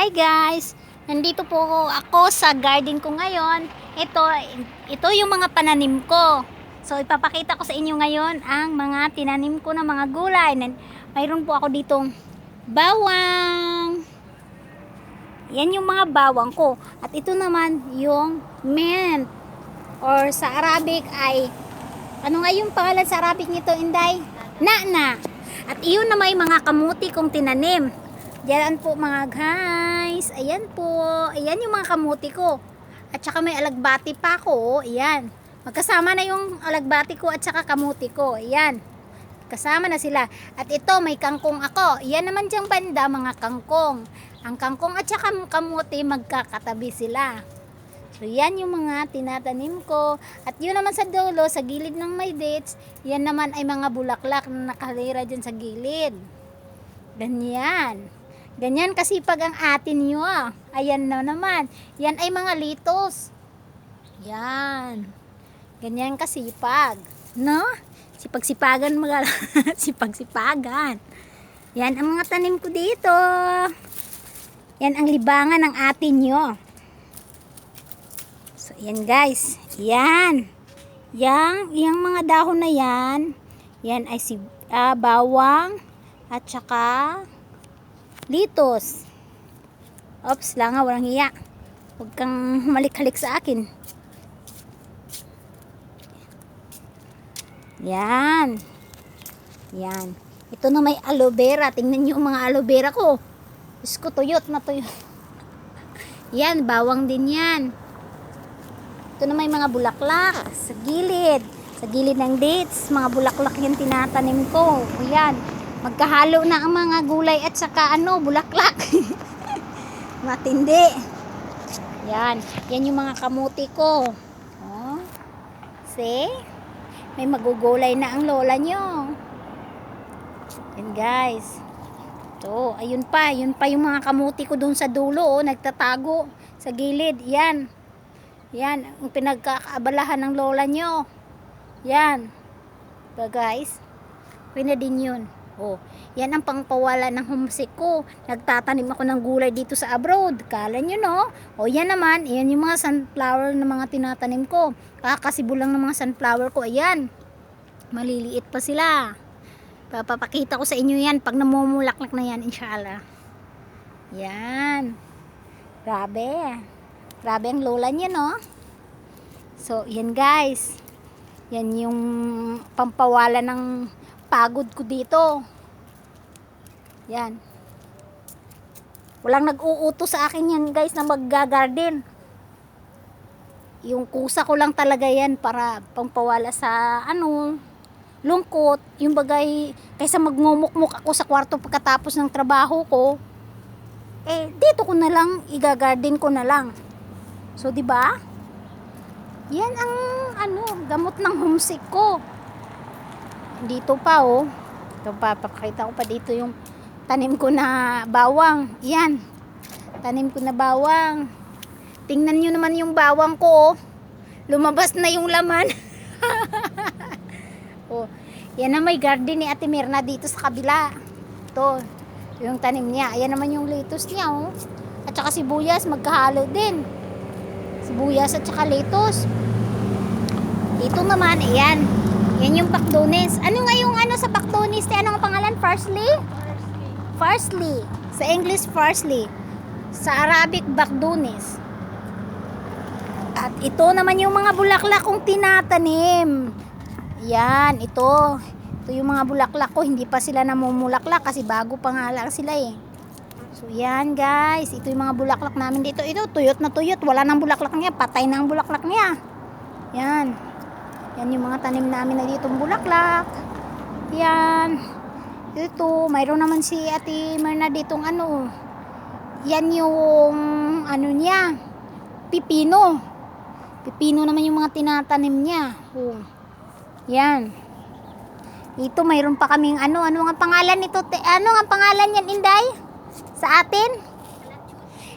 Hi guys! Nandito po ako sa garden ko ngayon. Ito, ito yung mga pananim ko. So ipapakita ko sa inyo ngayon ang mga tinanim ko na mga gulay. Mayroon po ako ditong bawang. Yan yung mga bawang ko. At ito naman yung mint. Or sa Arabic ay, ano nga yung pangalan sa Arabic nito, Inday? Nana. At iyon na may mga kamuti kong tinanim. Diyan po mga guys. Ayan po. Ayan yung mga kamuti ko. At saka may alagbati pa oh. Ayan. Magkasama na yung alagbati ko at saka kamuti ko. Ayan. Kasama na sila. At ito, may kangkong ako. Yan naman diyang banda, mga kangkong. Ang kangkong at saka kamuti, magkakatabi sila. So, yan yung mga tinatanim ko. At yun naman sa dulo, sa gilid ng may dates, yan naman ay mga bulaklak na nakalira dyan sa gilid. Ganyan. Ganyan kasi pag ang atin nyo. ah. Ayan na naman. Yan ay mga litos. Yan. Ganyan kasipag. No? Sipag-sipagan mga sipag-sipagan. Yan ang mga tanim ko dito. Yan ang libangan ng atin nyo. So, yan guys. Yan. Yang, yang mga dahon na yan, yan ay si ah, bawang at saka litos. Ops, lang nga, walang hiya. Huwag kang malik-halik sa akin. Yan. Yan. Ito na may aloe vera. Tingnan yung mga aloe vera ko. Diyos ko, tuyot na tuyot. Yan, bawang din yan. Ito na may mga bulaklak sa gilid. Sa gilid ng dates, mga bulaklak yung tinatanim ko. O yan, magkahalo na ang mga gulay at saka ano, bulaklak. Matindi. Yan, yan yung mga kamuti ko. Oh. See? May magugulay na ang lola nyo. Yan guys. Ito, ayun pa, yun pa yung mga kamuti ko doon sa dulo, oh, nagtatago sa gilid. Yan. Yan, ang pinagkakaabalahan ng lola nyo. Yan. Ba guys? Pwede din yun. Oh, yan ang pangpawala ng homesick ko. Nagtatanim ako ng gulay dito sa abroad. Kala nyo no? O yan naman, yan yung mga sunflower na mga tinatanim ko. Kakasibo lang ng mga sunflower ko. Ayan. Maliliit pa sila. Papapakita ko sa inyo yan pag namumulaklak na yan, inshallah. Yan. Grabe. Grabe ang lola niya, no? So, yan guys. Yan yung pampawala ng pagod ko dito. Yan. Walang nag-uuto sa akin yan guys na magga-garden. Yung kusa ko lang talaga yan para pampawala sa ano, lungkot. Yung bagay, kaysa magmumukmuk ako sa kwarto pagkatapos ng trabaho ko, eh, dito ko na lang, igagarden ko na lang. So, di ba? Yan ang ano, gamot ng homesick ko. Dito pa oh. Ito pa, papakita ko pa dito yung tanim ko na bawang. Yan. Tanim ko na bawang. Tingnan nyo naman yung bawang ko oh. Lumabas na yung laman. oh. Yan na may garden ni Ate Mirna dito sa kabila. Ito. Yung tanim niya. Ayan naman yung lettuce niya oh. At saka sibuyas, magkahalo din. Sibuyas at saka lettuce. Dito naman, ayan. Yan yung pakdonis. Ano nga yung ano sa pakdonis? Ano ang pangalan? Parsley? Parsley. Sa English, parsley. Sa Arabic, bakdonis. At ito naman yung mga bulaklak kong tinatanim. Yan, ito. Ito yung mga bulaklak ko. Hindi pa sila namumulaklak kasi bago pa nga lang sila eh. So yan guys. Ito yung mga bulaklak namin dito. Ito, tuyot na tuyot. Wala nang bulaklak niya. Patay na ang bulaklak niya. Yan. Yan yung mga tanim namin na ditong bulaklak. Yan. Ito, mayroon naman si Ate Merna ditong ano. Yan yung ano niya. Pipino. Pipino naman yung mga tinatanim niya. Oh. Yan. Dito mayroon pa kaming ano, ano ang pangalan nito? Te, ano ang pangalan niyan, Inday? Sa atin?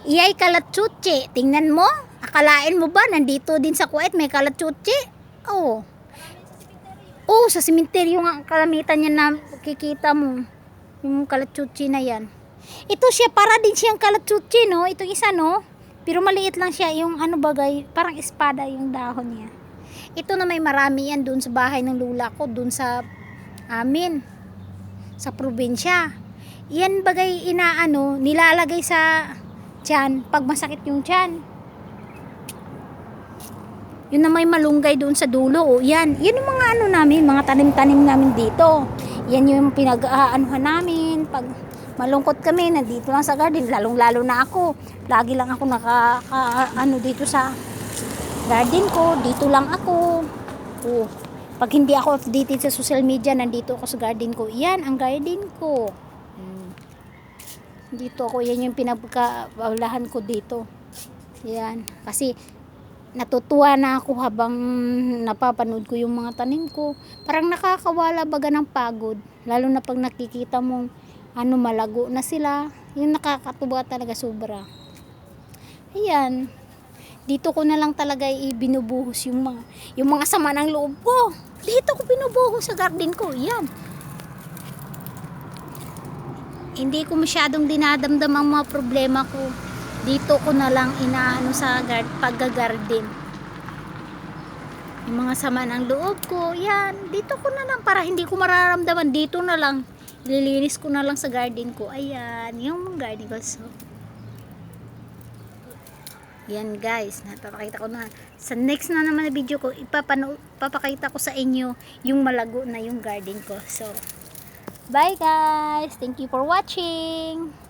Iyay kalatsuchi. Tingnan mo. Akalain mo ba nandito din sa Kuwait may kalatsuchi? Oo. Oh. oh, sa simenteryo nga ang kalamitan niya na kikita mo. Yung kalatsuchi na yan. Ito siya, para din siyang kalatsuchi, no? Itong isa, no? Pero maliit lang siya, yung ano bagay, parang espada yung dahon niya. Ito na may marami yan doon sa bahay ng lula ko, doon sa amin, sa probinsya. Yan bagay inaano, nilalagay sa tiyan, pag masakit yung tiyan. Yun na may malunggay doon sa dulo. O, yan. Yan yung mga ano namin, mga tanim-tanim namin dito. Yan yung pinag-aanuhan namin. Pag malungkot kami, nandito lang sa garden. Lalong-lalo na ako. Lagi lang ako naka, ka- ano dito sa garden ko. Dito lang ako. Oh. Pag hindi ako updated sa social media, nandito ako sa garden ko. Yan, ang garden ko. Hmm. Dito ako, yan yung pinagkaulahan ko dito. Yan. Kasi natutuwa na ako habang napapanood ko yung mga tanim ko. Parang nakakawala baga ng pagod. Lalo na pag nakikita mong ano malago na sila. Yung nakakatuwa talaga sobra. Ayan. Dito ko na lang talaga ibinubuhos yung mga yung mga sama ng loob ko. Dito ko binubuhos sa garden ko. Yan. Hindi ko masyadong dinadamdam ang mga problema ko dito ko na lang inaano sa guard, paggagarden. Yung mga sama ng loob ko, yan, dito ko na lang para hindi ko mararamdaman, dito na lang. Lilinis ko na lang sa garden ko. Ayan, yung garden ko. So, yan guys, napapakita ko na. Sa next na naman na video ko, ipapano, papakita ko sa inyo yung malago na yung garden ko. So, bye guys! Thank you for watching!